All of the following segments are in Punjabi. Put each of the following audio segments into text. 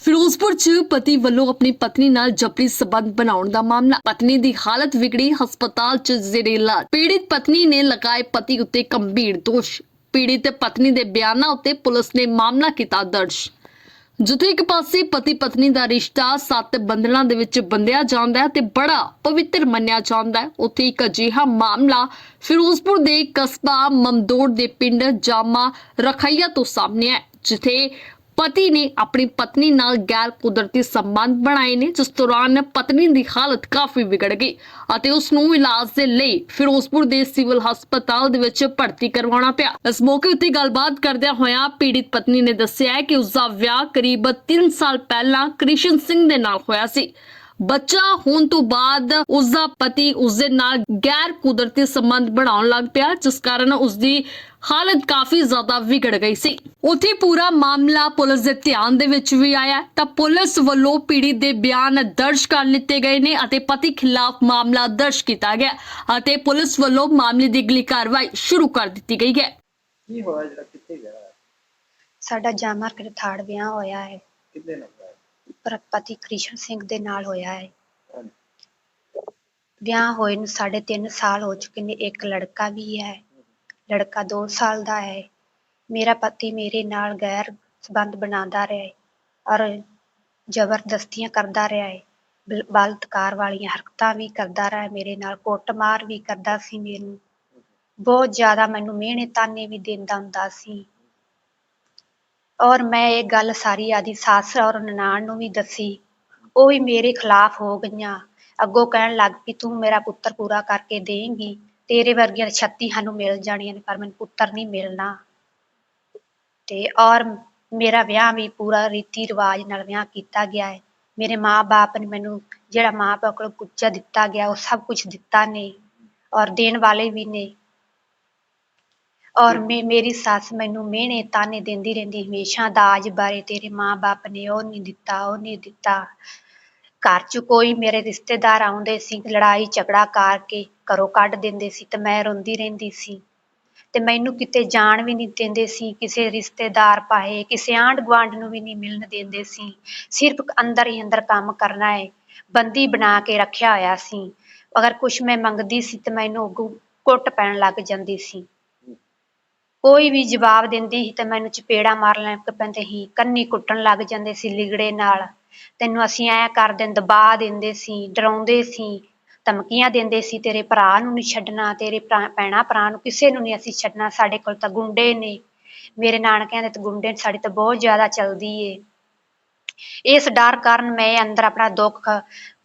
ਫਿਰੋਜ਼ਪੁਰ 'ਚ ਪਤੀ ਵੱਲੋਂ ਆਪਣੀ ਪਤਨੀ ਨਾਲ ਜਬਰੀ ਸਬੰਧ ਬਣਾਉਣ ਦਾ ਮਾਮਲਾ। ਪਤਨੀ ਦੀ ਹਾਲਤ ਵਿਗੜੀ, ਹਸਪਤਾਲ 'ਚ ਜ਼ੇਰੇ ਇਲਾਜ। ਪੀੜਿਤ ਪਤਨੀ ਨੇ ਲਗਾਏ ਪਤੀ ਉੱਤੇ ਗੰਭੀਰ ਦੋਸ਼। ਪੀੜਿਤ ਪਤਨੀ ਦੇ ਬਿਆਨਾਂ ਉੱਤੇ ਪੁਲਿਸ ਨੇ ਮਾਮਲਾ ਕੀਤਾ ਦਰਜ। ਜਿੱਥੇ ਇੱਕ ਪਾਸੇ ਪਤੀ ਪਤਨੀ ਦਾ ਰਿਸ਼ਤਾ ਸੱਤ ਬੰਧਨਾਂ ਦੇ ਵਿੱਚ ਬੰਧਿਆ ਜਾਂਦਾ ਹੈ ਤੇ ਬੜਾ ਪਵਿੱਤਰ ਮੰਨਿਆ ਜਾਂਦਾ ਹੈ। ਉੱਥੇ ਇੱਕ ਅਜਿਹਾ ਮਾਮਲਾ ਫਿਰੋਜ਼ਪੁਰ ਦੇ ਕਸਬਾ ਮਮਦੋੜ ਦੇ ਪਿੰਡ ਜਾਮਾ ਰਖਈਆ ਤੋਂ ਸਾਹਮਣੇ ਹੈ ਜਿੱਥੇ ਪਤੀ ਨੇ ਆਪਣੀ ਪਤਨੀ ਨਾਲ ਗੈਰ ਕੁਦਰਤੀ ਸੰਬੰਧ ਬਣਾਏ ਨੇ, ਜਿਸ ਦੌਰਾਨ ਪਤਨੀ ਦੀ ਹਾਲਤ ਕਾਫੀ ਵਿਗੜ ਗਈ ਅਤੇ ਉਸ ਨੂੰ ਇਲਾਜ ਦੇ ਲਈ ਫਿਰੋਜ਼ਪੁਰ ਦੇ ਸਿਵਲ ਹਸਪਤਾਲ ਦੇ ਵਿੱਚ ਭਰਤੀ ਕਰਵਾਉਣਾ ਪਿਆ। ਇਸ ਮੌਕੇ ਉੱਤੇ ਗੱਲਬਾਤ ਕਰਦਿਆਂ ਹੋਇਆ ਪੀੜਿਤ ਪਤਨੀ ਨੇ ਦੱਸਿਆ ਕਿ ਉਸ ਦਾ ਵਿਆਹ ਕਰੀਬ 3 ਸਾਲ ਪਹਿਲਾਂ ਕ੍ਰਿਸ਼ਨ ਸਿੰਘ ਦੇ ਨਾਲ ਹੋਇਆ ਸੀ। ਬੱਚਾ ਹੋਣ ਤੋਂ ਬਾਅਦ ਉਸ ਦਾ ਪਤੀ ਉਸ ਦੇ ਨਾਲ ਗੈਰ ਕੁਦਰਤੀ ਸੰਬੰਧ ਬਣਾਉਣ ਲੱਗ ਪਿਆ ਜਿਸ ਕਾਰਨ ਉਸ ਦੀ ਹਾਲਤ ਕਾਫੀ ਜ਼ਿਆਦਾ ਵਿਗੜ ਗਈ ਸੀ। ਉੱਥੇ ਪੂਰਾ ਮਾਮਲਾ ਪੁਲਿਸ ਦੇ ਧਿਆਨ ਦੇ ਵਿੱਚ ਵੀ ਆਇਆ। ਤਾਂ ਪੁਲਿਸ ਵੱਲੋਂ ਪੀੜਿਤ ਦੇ ਬਿਆਨ ਦਰਜ ਕਰ ਲਿੱਤੇ ਗਏ ਨੇ ਅਤੇ ਪਤੀ ਖਿਲਾਫ ਮਾਮਲਾ ਦਰਜ ਕੀਤਾ ਗਿਆ ਅਤੇ ਪੁਲਿਸ ਵੱਲੋਂ ਮਾਮਲੇ ਦੀ ਅਗਲੀ ਕਾਰਵਾਈ ਸ਼ੁਰੂ ਕਰ ਦਿੱਤੀ ਗਈ ਹੈ। ਕੀ ਹੋਇਆ ਜਿਹੜਾ ਕਿੱਥੇ ਗਿਆ? ਹੈ? ਸਾਡਾ ਜਾਮਰ ਥਾੜ ਵਿਆਹ ਹੋਇਆ ਹੈ। ਕਿੰਨੇ ਨੰਬਰ? ਪਤੀ ਕ੍ਰਿਸ਼ਨ ਸਿੰਘ ਦੇ ਨਾਲ ਹੋਇਆ ਹੈ। ਵਿਆਹ ਹੋਏ ਨੂੰ ਸਾਢੇ ਤਿੰਨ ਸਾਲ ਹੋ ਚੁੱਕੇ ਨੇ ਇੱਕ ਲੜਕਾ ਵੀ ਹੈ। ਲੜਕਾ 2 ਸਾਲ ਦਾ ਹੈ। ਮੇਰਾ ਪਤੀ ਮੇਰੇ ਨਾਲ ਗੈਰ ਸੰਬੰਧ ਬਣਾਉਂਦਾ ਰਿਹਾ ਹੈ ਔਰ ਜ਼ਬਰਦਸਤੀਆਂ ਕਰਦਾ ਰਿਹਾ ਹੈ। ਬਲ- ਬਲਾਤਕਾਰ ਵਾਲੀਆਂ ਹਰਕਤਾਂ ਵੀ ਕਰਦਾ ਰਿਹਾ ਹੈ। ਮੇਰੇ ਨਾਲ ਕੁੱਟਮਾਰ ਵੀ ਕਰਦਾ ਸੀ ਮੈਨੂੰ। ਬਹੁਤ ਜ਼ਿਆਦਾ ਮੈਨੂੰ ਮਿਹਣੇ ਤਾਨੇ ਵੀ ਦਿੰਦਾ ਹੁੰਦਾ ਸੀ। ਔਰ ਮੈਂ ਇਹ ਗੱਲ ਸਾਰੀ ਆਦੀ ਸੱਸ ਔਰ ਨਨਾਣ ਨੂੰ ਵੀ ਦੱਸੀ, ਉਹ ਵੀ ਮੇਰੇ ਖਿਲਾਫ ਹੋ ਗਈਆਂ। ਅੱਗੋਂ ਕਹਿਣ ਲੱਗ ਪਈ, ਤੂੰ ਮੇਰਾ ਪੁੱਤਰ ਪੂਰਾ ਕਰਕੇ ਦੇਂਗੀ। ਤੇਰੇ ਵਰਗੀਆਂ 36 ਸਾਨੂੰ ਮਿਲ ਜਾਣੀਆਂ ਨੇ, ਪਰ ਮੈਨੂੰ ਪੁੱਤਰ ਨਹੀਂ ਮਿਲਣਾ। ਤੇ ਔਰ ਮੇਰਾ ਵਿਆਹ ਵੀ ਪੂਰਾ ਰੀਤੀ ਰਿਵਾਜ ਨਾਲ ਵਿਆਹ ਕੀਤਾ ਗਿਆ ਹੈ। ਮੇਰੇ ਮਾਂ-ਬਾਪ ਨੇ ਮੈਨੂੰ ਜਿਹੜਾ ਮਾਂ-ਬਾਪ ਕੋਲ ਕੁੱਚਾ ਦਿੱਤਾ ਗਿਆ, ਉਹ ਸਭ ਕੁਝ ਦਿੱਤਾ ਨੇ। ਔਰ ਦੇਣ ਵਾਲੇ ਵੀ ਨੇ। ਔਰ ਮੇ, ਮੇਰੀ ਸੱਸ ਮੈਨੂੰ ਮਿਹਣੇ ਤਾਨੇ ਦਿੰਦੀ ਰਹਿੰਦੀ, ਹਮੇਸ਼ਾ ਦਾਜ ਬਾਰੇ ਤੇਰੇ ਮਾਂ-ਬਾਪ ਨੇ ਉਹ ਨਹੀਂ ਦਿੱਤਾ, ਉਹ ਨਹੀਂ ਦਿੱਤਾ। ਘਰ 'ਚ ਕੋਈ ਮੇਰੇ ਰਿਸ਼ਤੇਦਾਰ ਆਉਂਦੇ ਸੀ, ਲੜਾਈ ਝਗੜਾ ਕਰਕੇ ਘਰੋਂ ਕੱਢ ਦਿੰਦੇ ਸੀ ਤੇ ਮੈਂ ਰੋਂਦੀ ਰਹਿੰਦੀ ਸੀ। ਤੇ ਮੈਨੂੰ ਕਿਤੇ ਜਾਣ ਵੀ ਨਹੀਂ ਦਿੰਦੇ ਸੀ, ਕਿਸੇ ਰਿਸ਼ਤੇਦਾਰ ਪਾਹੇ, ਕਿਸੇ ਆਂਢ ਗੁਆਂਢ ਨੂੰ ਵੀ ਨਹੀਂ ਮਿਲਣ ਦਿੰਦੇ ਸੀ। ਸਿਰਫ ਅੰਦਰ ਹੀ ਅੰਦਰ ਕੰਮ ਕਰਨਾ ਹੈ ਬੰਦੀ ਬਣਾ ਕੇ ਰੱਖਿਆ ਹੋਇਆ ਸੀ। ਅਗਰ ਕੁਝ ਮੈਂ ਮੰਗਦੀ ਸੀ ਤੇ ਮੈਨੂੰ ਅੱਗੋਂ ਕੁੱਟ ਪੈਣ ਲੱਗ ਜਾਂਦੀ ਸੀ। ਕੋਈ ਵੀ ਜਵਾਬ ਦਿੰਦੀ ਸੀ ਤੇ ਮੈਨੂੰ ਚਪੇੜਾ ਮਾਰਨ ਲੱਗ ਪੈਂਦੇ ਸੀ, ਕੰਨੀ ਕੁੱਟਣ ਲੱਗ ਜਾਂਦੇ ਸੀ ਲਿਗੜੇ ਨਾਲ। ਤੈਨੂੰ ਅਸੀਂ ਐ ਕਰ ਦਿੰਦੇ ਦਬਾ ਦਿੰਦੇ ਸੀ, ਡਰਾਉਂਦੇ ਸੀ, ਧਮਕੀਆਂ ਦਿੰਦੇ ਸੀ, ਤੇਰੇ ਭਰਾ ਨੂੰ ਨਹੀਂ ਛੱਡਣਾ, ਤੇਰੇ ਭਰਾ- ਭੈਣਾਂ ਭਰਾ ਨੂੰ ਕਿਸੇ ਨੂੰ ਨਹੀਂ ਅਸੀਂ ਛੱਡਣਾ, ਸਾਡੇ ਕੋਲ ਤਾਂ ਗੁੰਡੇ ਨੇ। ਮੇਰੇ ਨਾਨਕਿਆਂ ਦੇ ਤਾਂ ਗੁੰਡੇ ਸਾਡੀ ਤਾਂ ਬਹੁਤ ਜ਼ਿਆਦਾ ਚੱਲਦੀ ਏ। ਇਸ ਡਰ ਕਾਰਨ ਮੈਂ ਅੰਦਰ ਆਪਣਾ ਦੁੱਖ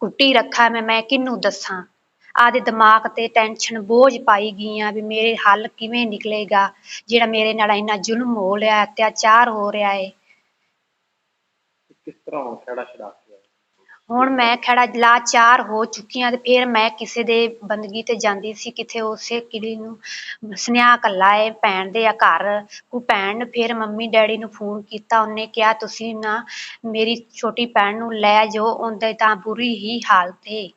ਕੁੱਟੀ ਰੱਖਾ, ਮੈਂ ਮੈਂ ਕਿਹਨੂੰ ਦੱਸਾਂ? ਆਦੇ ਦਿਮਾਗ ਤੇ ਟੈਨਸ਼ਨ ਬੋਝ ਪਾਈ ਗਈ ਆ ਵੀ ਮੇਰੇ ਹੱਲ ਕਿਵੇਂ ਨਿਕਲੇਗਾ ਜਿਹੜਾ ਮੇਰੇ ਨਾਲ ਇੰਨਾ ਜ਼ੁਲਮ ਹੋ ਰਿਹਾ ਅਤਿਆਚਾਰ ਹੋ ਰਿਹਾ ਏ ਤੇ ਕਿਸ ਤਰ੍ਹਾਂ ਹੁਣ ਖੜਾ ਛਡਾ ਕੇ ਆਏ? ਹੁਣ ਮੈਂ ਖੜਾ ਲਾਚਾਰ ਹੋ ਚੁੱਕੀ ਹਾਂ ਤੇ ਫਿਰ ਮੈਂ ਕਿਸੇ ਦੇ ਬੰਦਗੀ ਤੇ ਜਾਂਦੀ ਸੀ ਕਿਥੇ ਉਸੇ ਕਿਲੀ ਨੂੰ ਸੁਨੇਹਾ ਕੱਲਾ ਏ ਭੈਣ ਦੇ ਆ ਘਰ। ਉਹ ਭੈਣ ਨੇ ਫਿਰ ਮੰਮੀ ਡੈਡੀ ਨੂੰ ਫੋਨ ਕੀਤਾ ਉਹਨੇ ਕਿਹਾ ਤੁਸੀਂ ਨਾ ਮੇਰੀ ਛੋਟੀ ਭੈਣ ਨੂੰ ਲੈ ਜਾਓ ਉਹਦੇ ਤਾਂ ਬੁਰੀ ਹੀ ਹਾਲਤ ਏ।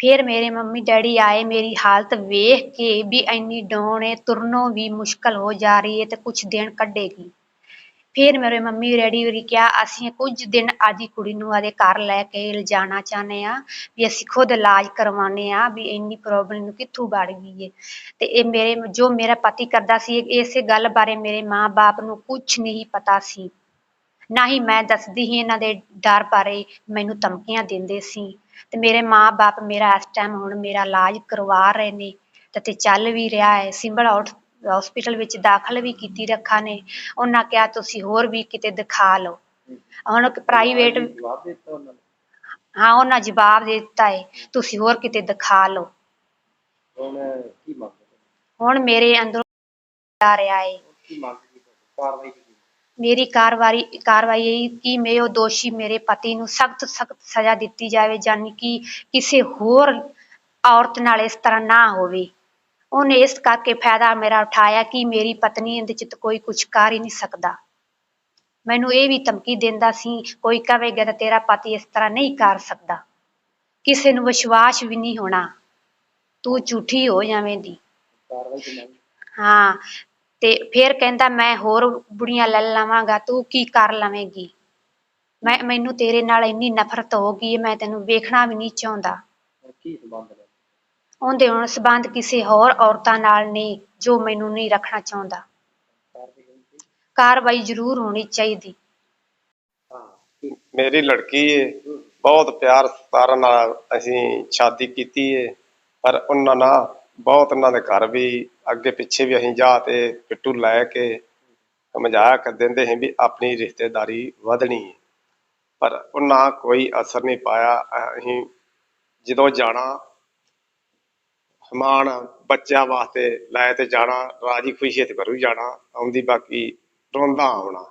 ਫਿਰ ਮੇਰੇ ਮੰਮੀ ਡੈਡੀ ਆਏ, ਮੇਰੀ ਹਾਲਤ ਵੇਖ ਕੇ ਵੀ ਇੰਨੀ ਡਾਊਨ ਏ ਤੁਰਨੋਂ ਵੀ ਮੁਸ਼ਕਲ ਹੋ ਜਾ ਰਹੀ ਹੈ ਤੇ ਕੁਝ ਦਿਨ ਕੱਢੇਗੀ। ਫਿਰ ਮੇਰੇ ਮੰਮੀ ਡੈਡੀ ਹੋਰੀ ਕਿਹਾ, ਅਸੀਂ ਕੁਝ ਦਿਨ ਆਦੀ ਕੁੜੀ ਨੂੰ ਆਦੇ ਘਰ ਲੈ ਕੇ ਲਿਜਾਣਾ ਚਾਹੁੰਦੇ ਆ ਵੀ ਅਸੀਂ ਖੁਦ ਇਲਾਜ ਕਰਵਾਉਣੇ ਆ ਵੀ ਇੰਨੀ ਪ੍ਰੋਬਲਮ ਨੂੰ ਕਿੱਥੋਂ ਵੜ ਗਈ ਏ ਤੇ ਇਹ ਮੇਰੇ, ਜੋ ਮੇਰਾ ਪਤੀ ਕਰਦਾ ਸੀ, ਇਸੇ ਗੱਲ ਬਾਰੇ ਮੇਰੇ ਮਾਂ-ਬਾਪ ਨੂੰ ਕੁਝ ਨਹੀਂ ਪਤਾ ਸੀ। ਨਾ ਹੀ ਮੈਂ ਦੱਸਦੀ ਹੀ ਇਹਨਾਂ ਦੇ ਡਰ ਬਾਰੇ, ਮੈਨੂੰ ਧਮਕੀਆਂ ਦਿੰਦੇ ਸੀ। ਤੇ ਮੇਰੇ ਮਾਂ-ਬਾਪ ਮੇਰਾ ਇਸ ਟਾਈਮ ਹੁਣ ਮੇਰਾ ਇਲਾਜ ਕਰਵਾ ਰਹੇ ਨੇ ਤੇ ਚੱਲ ਵੀ ਰਿਹਾ ਹੈ। ਸਿੰਬਲ ਹਸਪੀਟਲ ਵਿੱਚ ਦਾਖਲ ਵੀ ਕੀਤੀ ਰੱਖਾ ਨੇ। ਉਹਨਾਂ ਕਿਹਾ ਤੁਸੀਂ ਹੋਰ ਵੀ ਕਿਤੇ ਦਿਖਾ ਲਓ। ਹੁਣ ਪ੍ਰਾਈਵੇਟ ਹਾਂ ਉਹਨਾਂ ਜਵਾਬ ਦੇ ਦਿੱਤਾ ਹੈ ਤੁਸੀਂ ਹੋਰ ਕਿਤੇ ਦਿਖਾ ਲਓ। ਹੁਣ ਕੀ ਮੰਗ ਹੈ? ਹੁਣ ਮੇਰੇ ਅੰਦਰੋਂ ਆ ਰਿਹਾ ਹੈ। ਕੀ ਮੰਗ? ਕਾਰਵਾਈ ਮੇਰੀ ਕਾਰਵਾਈ ਕਾਰਵਾਈ ਇਹ ਕਿ ਮੈਂ ਉਹ ਦੋਸ਼ੀ ਮੇਰੇ ਪਤੀ ਨੂੰ ਸਖਤ ਸਖਤ ਸਜ਼ਾ ਦਿੱਤੀ ਜਾਵੇ ਜਾਨੀ ਕਿ ਕਿਸੇ ਹੋਰ ਔਰਤ ਨਾਲ ਇਸ ਤਰ੍ਹਾਂ ਨਾ ਹੋਵੇ। ਉਹਨੇ ਇਸ ਕਰਕੇ ਫਾਇਦਾ ਮੇਰਾ ਉਠਾਇਆ ਕਿ ਮੇਰੀ ਪਤਨੀ ਇਹਦੇ ਚ ਕੋਈ ਕੁਝ ਕਰ ਹੀ ਨਹੀਂ ਸਕਦਾ। ਮੈਨੂੰ ਇਹ ਵੀ ਧਮਕੀ ਦਿੰਦਾ ਸੀ ਕੋਈ ਕਹੇਗਾ ਤਾਂ ਤੇਰਾ ਪਤੀ ਇਸ ਤਰ੍ਹਾਂ ਨਹੀਂ ਕਰ ਸਕਦਾ। ਕਿਸੇ ਨੂੰ ਵਿਸ਼ਵਾਸ ਵੀ ਨਹੀਂ ਹੋਣਾ। ਤੂੰ ਝੂਠੀ ਹੋ ਜਾਵੇਂਗੀ। ਕਾਰਵਾਈ ਦੀ ਮੰਗ ਹਾਂ ਤੇ ਫਿਰ ਕਹਿੰਦਾ ਮੈਂ ਹੋਰ ਬੁੜੀਆਂ ਲੈ ਲਵਾਂਗਾ ਤੂੰ ਕੀ ਕਰ ਲਵੇਂਗੀ? ਮੈਂ ਮੈਨੂੰ ਤੇਰੇ ਨਾਲ ਇੰਨੀ ਨਫ਼ਰਤ ਹੋ ਗਈ ਮੈਂ ਤੈਨੂੰ ਵੇਖਣਾ ਵੀ ਨਹੀਂ ਚਾਹੁੰਦਾ। ਕੀ ਸੰਬੰਧ ਉਹਦੇ ਹੁਣ ਸਬੰਧ ਕਿਸੇ ਹੋਰ ਔਰਤਾਂ ਨਾਲ ਨਹੀਂ ਜੋ ਮੈਨੂੰ ਨਹੀਂ ਰੱਖਣਾ ਚਾਹੁੰਦਾ। ਕਾਰਵਾਈ ਜ਼ਰੂਰ ਹੋਣੀ ਚਾਹੀਦੀ। ਮੇਰੀ ਲੜਕੀ ਏ ਬਹੁਤ ਪਿਆਰ ਸਤਾਰ ਨਾਲ ਅਸੀਂ ਸ਼ਾਦੀ ਕੀਤੀ ਏ ਪਰ ਉਹਨਾਂ ਨਾਲ ਬਹੁਤ ਉਹਨਾਂ ਦੇ ਘਰ ਵੀ ਅੱਗੇ ਪਿੱਛੇ ਵੀ ਅਸੀਂ ਜਾ ਤੇ ਪਿੱਟੂ ਲੈ ਕੇ ਸਮਝਾਇਆ ਕਰ ਦਿੰਦੇ ਸੀ ਵੀ ਆਪਣੀ ਰਿਸ਼ਤੇਦਾਰੀ ਵਧਣੀ ਏ ਪਰ ਉਹਨਾਂ ਕੋਈ ਅਸਰ ਨਹੀਂ ਪਾਇਆ। ਅਸੀਂ ਜਦੋਂ ਜਾਣਾ, ਸਮਾਨ ਬੱਚਿਆਂ ਵਾਸਤੇ ਲੈ ਤੇ ਜਾਣਾ, ਰਾਜੀ ਖੁਸ਼ੀ ਤੇ ਘਰੋਂ ਜਾਣਾ, ਆਉਂਦੀ ਬਾਕੀ ਰੋਂਦਾ ਆਉਣਾ।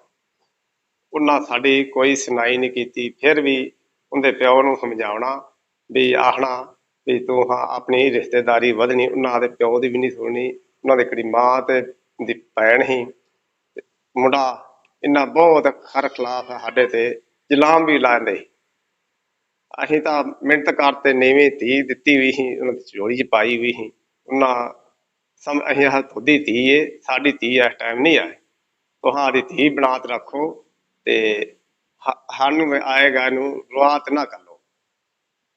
ਉਹਨਾਂ ਸਾਡੀ ਕੋਈ ਸੁਣਾਈ ਨਹੀਂ ਕੀਤੀ। ਫਿਰ ਵੀ ਉਹਦੇ ਪਿਓ ਨੂੰ ਸਮਝਾਉਣਾ ਵੀ ਆਖਣਾ ਵੀ ਤੂੰ ਹਾਂ, ਆਪਣੀ ਰਿਸ਼ਤੇਦਾਰੀ ਵਧਣੀ, ਉਹਨਾਂ ਦੇ ਪਿਓ ਦੀ ਵੀ ਨਹੀਂ ਸੁਣਨੀ। ਉਹਨਾਂ ਦੀ ਕਿਹੜੀ ਮਾਂ ਤੇ ਦੀ ਭੈਣ ਸੀ। ਮੁੰਡਾ ਇਹਨਾਂ ਬਹੁਤ ਖਰ ਖਿਲਾਫ ਸਾਡੇ ਤੇ, ਜਲਾਮ ਵੀ ਲਾਉਂਦੇ ਅਸੀਂ ਤਾਂ ਮਿਹਨਤ ਕਰਤੇ, ਨੀਵੀਂ ਧੀ ਦਿੱਤੀ ਵੀ ਸੀ, ਉਹਨਾਂ ਦੀ ਝੋਲੀ 'ਚ ਪਾਈ ਵੀ ਸੀ। ਉਹਨਾਂ ਸਮ, ਅਸੀਂ ਆਹ ਤੁਹਾਡੀ ਧੀ ਏ, ਸਾਡੀ ਧੀ ਇਸ ਟਾਈਮ ਨਹੀਂ ਆਏ। ਤੁਹਾਡੀ ਧੀ ਬਣਾ ਕੇ ਰੱਖੋ ਤੇ ਹ- ਸਾਨੂੰ ਆਏਗਾ ਇਹਨੂੰ ਰਵਾਤ ਨਾ ਕਰ ਲਓ।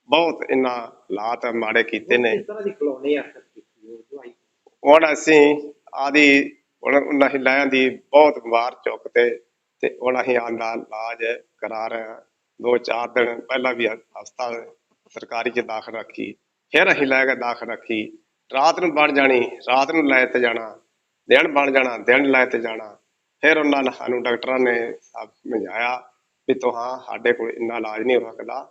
ਬਹੁਤ ਇਹਨਾਂ ਹਾਲਾਤ ਮਾੜੇ ਕੀਤੇ ਨੇ। ਕਿਸ ਤਰ੍ਹਾਂ ਦੀ ਕਲੋਨੀ ਅਸਰ ਕੀਤੀ ਹੁਣ ਅਸੀਂ ਆਦੀ ਉਹਨਾਂ ਹੀ ਲਾਇਆਂ ਦੀ ਬਹੁਤ ਵਾਰ ਚੁੱਕ ਤੇ ਤੇ ਹੁਣ ਅਸੀਂ ਆਂਦਾ ਇਲਾਜ ਕਰਾ ਰਹੇ ਹਾਂ। ਦੋ ਚਾਰ ਦਿਨ ਪਹਿਲਾਂ ਵੀ ਹਸਪਤਾਲ ਸਰਕਾਰੀ ਚ ਦਾਖਲ ਰੱਖੀ, ਫਿਰ ਅਸੀਂ ਲੈ ਕੇ ਦਾਖਲ ਰੱਖੀ। ਰਾਤ ਨੂੰ ਬਣ ਜਾਣੀ, ਰਾਤ ਨੂੰ ਲੈ ਤੇ ਜਾਣਾ, ਦਿਨ ਬਣ ਜਾਣਾ, ਦਿਨ ਲੈ ਤੇ ਜਾਣਾ। ਫਿਰ ਉਹਨਾਂ ਨੇ ਸਾਨੂੰ ਡਾਕਟਰਾਂ ਨੇ ਸਭ ਸਮਝਾਇਆ ਵੀ ਤੁਹਾਂ ਸਾਡੇ ਕੋਲ ਇੰਨਾ ਇਲਾਜ ਨਹੀਂ ਹੋ ਸਕਦਾ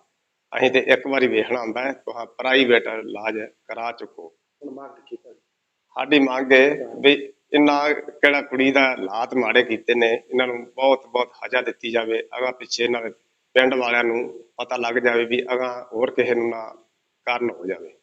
ਅਸੀਂ ਤੇ ਇੱਕ ਵਾਰੀ ਵੇਖਣਾ ਹੁੰਦਾ ਹੈ, ਤੁਹਾਂ ਪ੍ਰਾਈਵੇਟ ਇਲਾਜ ਕਰਾ ਚੁੱਕੋ। ਹੁਣ ਮੰਗ ਕੀ ਤੁਹਾਡੀ ਸਾਡੀ ਮੰਗ ਹੈ ਵੀ ਇਹਨਾਂ ਕਿਹੜਾ ਕੁੜੀ ਦਾ ਹਾਲਾਤ ਮਾੜੇ ਕੀਤੇ ਨੇ, ਇਹਨਾਂ ਨੂੰ ਬਹੁਤ ਬਹੁਤ ਹਜ਼ਾ ਦਿੱਤੀ ਜਾਵੇ ਅਗਾ ਪਿੱਛੇ ਇਹਨਾਂ ਦੇ ਪਿੰਡ ਵਾਲਿਆਂ ਨੂੰ ਪਤਾ ਲੱਗ ਜਾਵੇ ਵੀ ਅਗਾ ਹੋਰ ਕਿਸੇ ਨੂੰ ਨਾ ਕਾਰਨ ਹੋ ਜਾਵੇ।